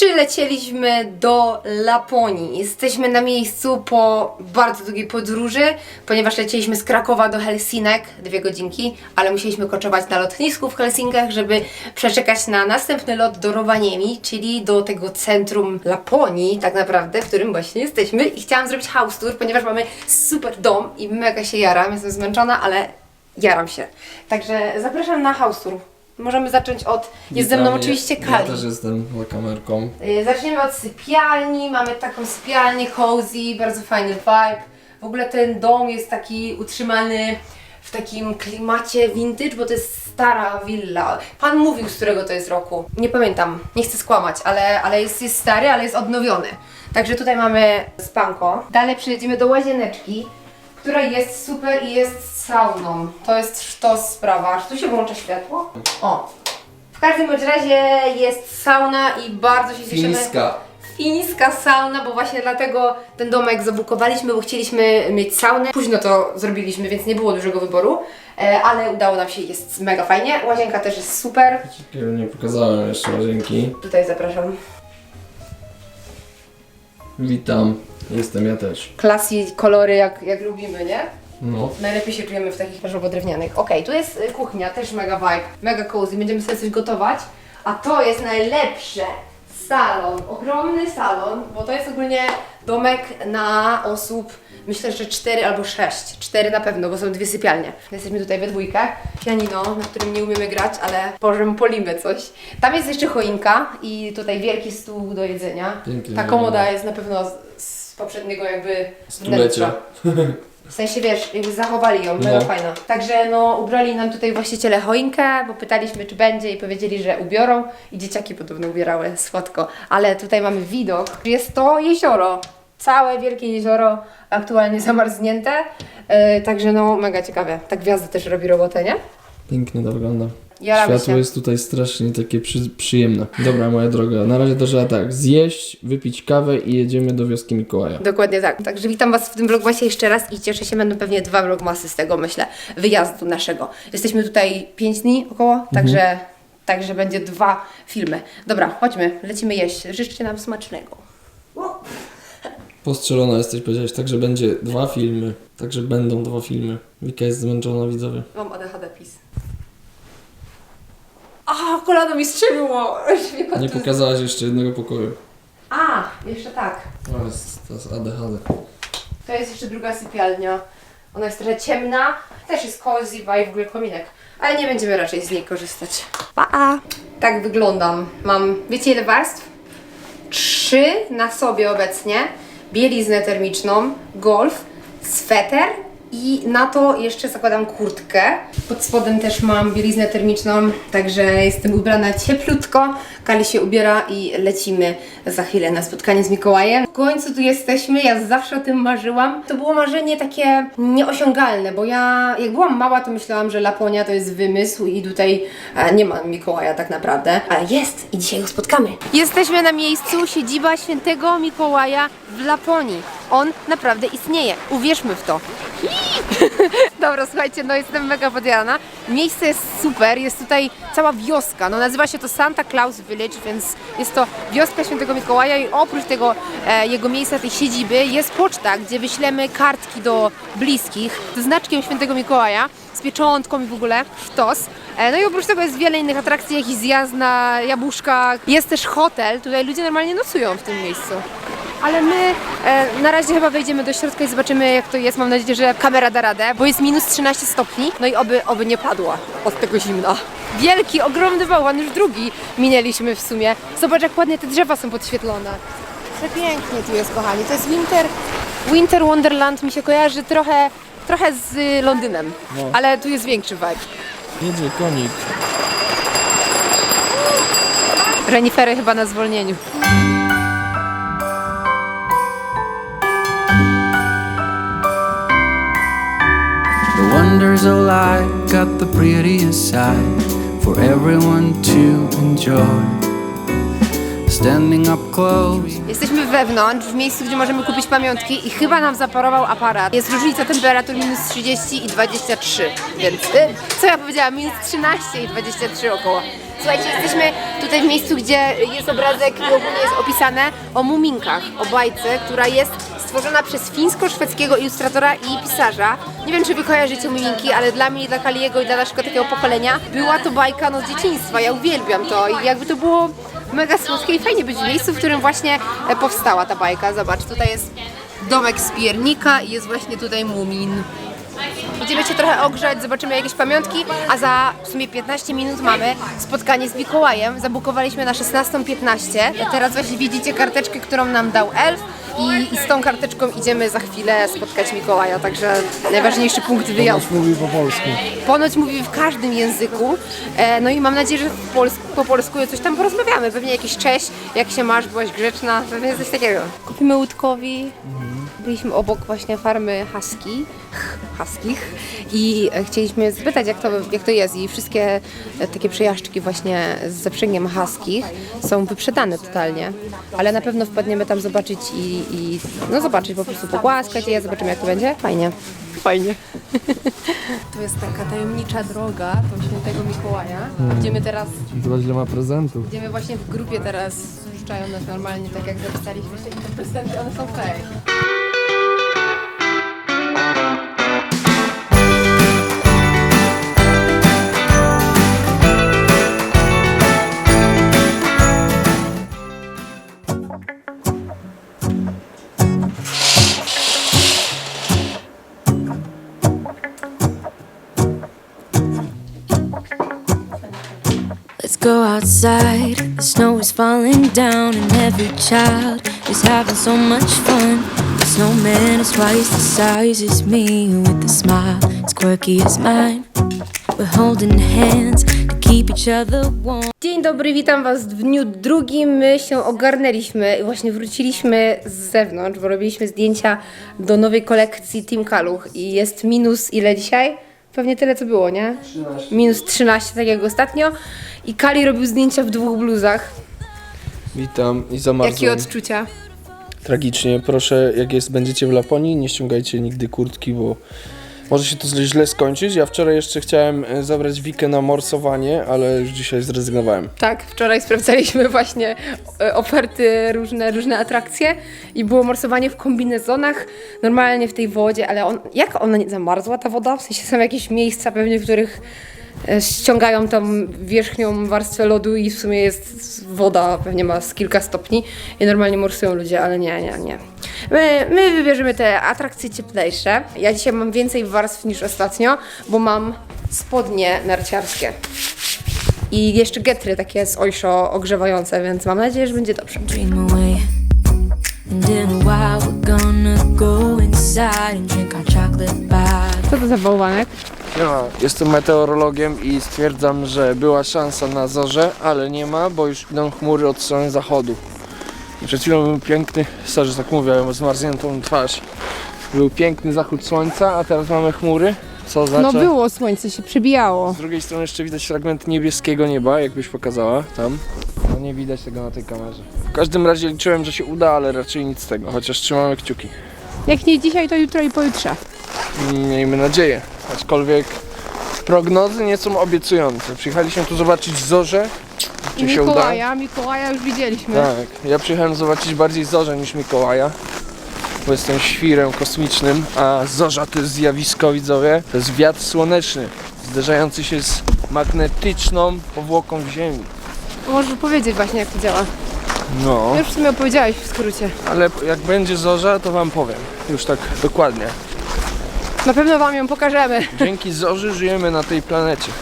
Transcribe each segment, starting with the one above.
Przylecieliśmy do Laponii. Jesteśmy na miejscu po bardzo długiej podróży, ponieważ lecieliśmy z Krakowa do Helsinek, dwie godzinki, ale musieliśmy koczować na lotnisku w Helsinkach, żeby przeczekać na następny lot do Rovaniemi, czyli do tego centrum Laponii, tak naprawdę, w którym właśnie jesteśmy. I chciałam zrobić house tour, ponieważ mamy super dom i mega się jaram. Jestem zmęczona, ale jaram się. Także zapraszam na house tour. Możemy zacząć od. Jest ze mną Witam, oczywiście ja, Kali. Ja też jestem za kamerką. Y, Zaczniemy od sypialni. Mamy taką sypialnię cozy, bardzo fajny vibe. W ogóle ten dom jest taki utrzymany w takim klimacie vintage, bo to jest stara willa. Pan mówił, z którego to jest roku. Nie pamiętam, nie chcę skłamać, ale, ale jest, jest stary, ale jest odnowiony. Także tutaj mamy spanko. Dalej przejdziemy do łazieneczki, która jest super i jest sauną. To jest sztos sprawa. Aż tu się włącza światło. O, w każdym bądź razie jest sauna i bardzo się cieszymy. Fińska. Fińska sauna, bo właśnie dlatego ten domek zabukowaliśmy, bo chcieliśmy mieć saunę. Późno to zrobiliśmy, więc nie było dużego wyboru, e, ale udało nam się, jest mega fajnie. Łazienka też jest super. Czekaj, nie pokazałem jeszcze łazienki. Tutaj zapraszam. Witam, jestem ja też. Klasy, kolory jak, jak lubimy, nie? No. Najlepiej się czujemy w takich żołodrewnianych. Okej, tu jest y, kuchnia, też mega vibe, mega cozy, będziemy sobie coś gotować. A to jest najlepsze. Salon, ogromny salon, bo to jest ogólnie domek na osób, myślę, że 4 albo 6. 4 na pewno, bo są dwie sypialnie. Jesteśmy tutaj we dwójkę. Pianino, na którym nie umiemy grać, ale możemy polimy coś. Tam jest jeszcze choinka i tutaj wielki stół do jedzenia. Pięknie Ta komoda jest na pewno z, z poprzedniego jakby Stulecia. wnętrza. W sensie wiesz, jakby zachowali ją, mega No. fajna. Także no, ubrali nam tutaj właściciele choinkę, bo pytaliśmy, czy będzie i powiedzieli, że ubiorą i dzieciaki podobno ubierały słodko. Ale tutaj mamy widok. Jest to jezioro. Całe wielkie jezioro, aktualnie zamarznięte. Yy, także no, mega ciekawe. Ta gwiazda też robi robotę, nie? Pięknie to wygląda. Jaramy Światło się. jest tutaj strasznie takie przy, przyjemne. Dobra, moja droga, na razie to trzeba tak, zjeść, wypić kawę i jedziemy do wioski Mikołaja. Dokładnie tak. Także witam Was w tym vlogmasie jeszcze raz i cieszę się, będą pewnie dwa vlogmasy z tego, myślę, wyjazdu naszego. Jesteśmy tutaj 5 dni około, także, także będzie dwa filmy. Dobra, chodźmy, lecimy jeść. Życzcie nam smacznego. Postrzelona jesteś, powiedziałeś, także będzie dwa filmy. Także będą dwa filmy. Wika jest zmęczona, widzowie. Mam ADHD pis. Kolano mi strzeliło! Nie pokazałaś jeszcze jednego pokoju. A, jeszcze tak. To jest, to jest ADHD. To jest jeszcze druga sypialnia. Ona jest trochę ciemna. Też jest cozy vibe, w ogóle kominek. Ale nie będziemy raczej z niej korzystać. Pa! Tak wyglądam. Mam, wiecie ile warstw? Trzy na sobie obecnie. Bieliznę termiczną, golf, sweter i na to jeszcze zakładam kurtkę. Pod spodem też mam bieliznę termiczną, także jestem ubrana cieplutko. Kali się ubiera i lecimy za chwilę na spotkanie z Mikołajem. W końcu tu jesteśmy, ja zawsze o tym marzyłam. To było marzenie takie nieosiągalne, bo ja jak byłam mała, to myślałam, że Laponia to jest wymysł i tutaj e, nie ma Mikołaja tak naprawdę. Ale jest i dzisiaj go spotkamy. Jesteśmy na miejscu siedziba świętego Mikołaja w Laponii. On naprawdę istnieje. Uwierzmy w to. Dobra, słuchajcie, no jestem mega podjarana. Miejsce jest super, jest tutaj cała wioska, no nazywa się to Santa Claus Village, więc jest to wioska Świętego Mikołaja i oprócz tego e, jego miejsca, tej siedziby jest poczta, gdzie wyślemy kartki do bliskich z znaczkiem Świętego Mikołaja, z pieczątką i w ogóle sztos. E, no i oprócz tego jest wiele innych atrakcji, jakiś zjazd na jabłuszkach, jest też hotel, tutaj ludzie normalnie nocują w tym miejscu. Ale my e, na razie chyba wejdziemy do środka i zobaczymy jak to jest. Mam nadzieję, że kamera da radę, bo jest minus 13 stopni. No i oby, oby nie padła od tego zimna. Wielki, ogromny bałwan, już drugi minęliśmy w sumie. Zobacz jak ładnie te drzewa są podświetlone. Przepięknie tu jest, kochani. To jest Winter, Winter Wonderland. Mi się kojarzy trochę, trochę z Londynem, No. ale tu jest większy vibe. Jedzie konik. Renifery chyba na zwolnieniu. Wonders of life got the prettiest side for everyone to enjoy. Standing up close. Jesteśmy wewnątrz, w miejscu, gdzie możemy kupić pamiątki i chyba nam zaparował aparat. Jest różnica temperatur minus 30 i 23, więc y, co ja powiedziałam, minus 13 i 23 około. Słuchajcie, jesteśmy tutaj w miejscu, gdzie jest obrazek i ogólnie jest opisane o muminkach, o bajce, która jest stworzona przez fińsko-szwedzkiego ilustratora i pisarza. Nie wiem, czy wy kojarzycie muminki, ale dla mnie, dla Kaliego i dla naszego takiego pokolenia była to bajka no, z dzieciństwa. Ja uwielbiam to i jakby to było mega słodkie i fajnie być w miejscu, w którym właśnie e, powstała ta bajka. Zobacz, tutaj jest domek z piernika i jest właśnie tutaj mumin. Będziemy się trochę ogrzać, zobaczymy jakieś pamiątki, a za w sumie 15 minut mamy spotkanie z Mikołajem. Zabukowaliśmy na 16.15. Teraz właśnie widzicie karteczkę, którą nam dał elf i, i z tą karteczką idziemy za chwilę spotkać Mikołaja, także najważniejszy punkt wyjazdu. Mówi po polsku. Ponoć mówi w każdym języku, e, no i mam nadzieję, że w pols- po polsku coś tam porozmawiamy. Pewnie jakiś cześć, jak się masz, byłaś grzeczna, pewnie coś takiego. Kupimy łódkowi. Byliśmy obok właśnie farmy husky, huskich i e, chcieliśmy zapytać jak to, jak to jest i wszystkie e, takie przejażdżki właśnie z zaprzęgiem huskich są wyprzedane totalnie, ale na pewno wpadniemy tam zobaczyć i, i no zobaczyć, po prostu pogłaskać je, zobaczymy jak to będzie. Fajnie. Fajnie. To jest taka tajemnicza droga do świętego Mikołaja. Idziemy teraz, Zobacz ile ma prezentów. idziemy właśnie w grupie teraz, zrzucają nas normalnie tak jak zapisaliśmy się i te prezenty, one są fake. Outside. The snow is falling down, and every child is having so much fun. The snowman is twice the size as me, with a smile as quirky as mine. We're holding hands. Dzień dobry, witam Was w dniu drugim. My się ogarnęliśmy i właśnie wróciliśmy z zewnątrz, bo robiliśmy zdjęcia do nowej kolekcji Team Kaluch i jest minus ile dzisiaj? Pewnie tyle co było, nie? 13. Minus 13, tak jak ostatnio. I Kali robił zdjęcia w dwóch bluzach. Witam i zamarzłem. Jakie odczucia? Tragicznie. Proszę, jak jest, będziecie w Laponii, nie ściągajcie nigdy kurtki, bo może się to źle skończyć. Ja wczoraj jeszcze chciałem e, zabrać Wikę na morsowanie, ale już dzisiaj zrezygnowałem. Tak, wczoraj sprawdzaliśmy właśnie e, oferty, różne, różne atrakcje i było morsowanie w kombinezonach, normalnie w tej wodzie, ale on, jak ona nie zamarzła ta woda? W sensie są jakieś miejsca pewnie, w których e, ściągają tam wierzchnią warstwę lodu i w sumie jest woda, pewnie ma z kilka stopni i normalnie morsują ludzie, ale nie, nie, nie. My, my wybierzemy te atrakcje cieplejsze. Ja dzisiaj mam więcej warstw niż ostatnio, bo mam spodnie narciarskie. I jeszcze getry takie z ojszo ogrzewające, więc mam nadzieję, że będzie dobrze. Co to za bałwanek? Ja jestem meteorologiem i stwierdzam, że była szansa na zorze, ale nie ma, bo już idą chmury od strony zachodu. I przed chwilą był piękny, sorry, że tak mówię, mam zmarzniętą twarz. Był piękny zachód słońca, a teraz mamy chmury, co oznacza... No było słońce, się przebijało. Z drugiej strony jeszcze widać fragment niebieskiego nieba, jakbyś pokazała tam. No nie widać tego na tej kamerze. W każdym razie liczyłem, że się uda, ale raczej nic z tego, chociaż trzymamy kciuki. Jak nie dzisiaj, to jutro i pojutrze. Miejmy nadzieję. Aczkolwiek prognozy nie są obiecujące. Przyjechaliśmy tu zobaczyć zorze. Czy się uda? Mikołaja już widzieliśmy. Tak. Ja przyjechałem zobaczyć bardziej zorzę niż Mikołaja. Bo jestem świrem kosmicznym, a zorza to jest zjawisko, widzowie. To jest wiatr słoneczny, zderzający się z magnetyczną powłoką w Ziemi. Możesz powiedzieć właśnie, jak to działa. No, Już w sumie opowiedziałeś w skrócie. ale jak będzie zorza, to wam powiem. Już tak dokładnie. Na pewno wam ją pokażemy. Dzięki zorzy żyjemy na tej planecie,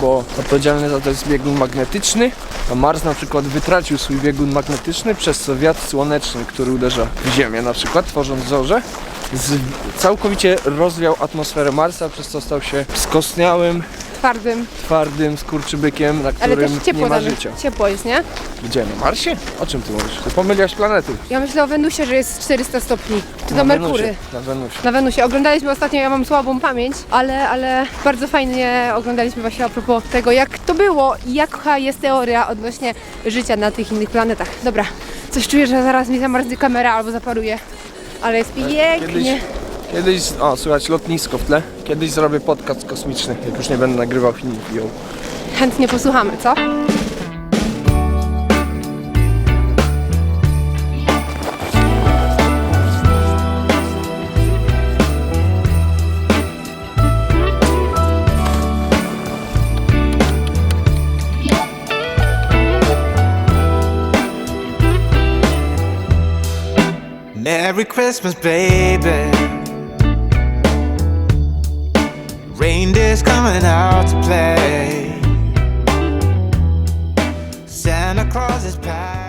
bo odpowiedzialny za to jest biegun magnetyczny, a Mars na przykład wytracił swój biegun magnetyczny, przez co wiatr słoneczny, który uderza w Ziemię na przykład, tworząc zorze, całkowicie rozwiał atmosferę Marsa, przez co stał się skostniałym, twardym, twardym skurczybykiem, na ale którym też ciepło nie ma tam, życia. ciepło jest, nie? Gdzie? Na Marsie? O czym ty mówisz? Ty pomyliłaś planety. Ja myślę o Wenusie, że jest 400 stopni. To Na do Merkury. Wenusie, Na Wenusie. Na Wenusie. Oglądaliśmy ostatnio, ja mam słabą pamięć, ale, ale bardzo fajnie oglądaliśmy właśnie a propos tego, jak to było i jaka jest teoria odnośnie życia na tych innych planetach. Dobra, coś czuję, że zaraz mi zamarznie kamera albo zaparuje, ale jest pięknie. Kiedyś, kiedyś, o słychać lotnisko w tle. Kiedyś zrobię podcast kosmiczny, jak już nie będę nagrywał filmów ją. Chętnie posłuchamy, co? Merry Christmas, baby. Reindeer's coming out to play. Santa Claus is packing.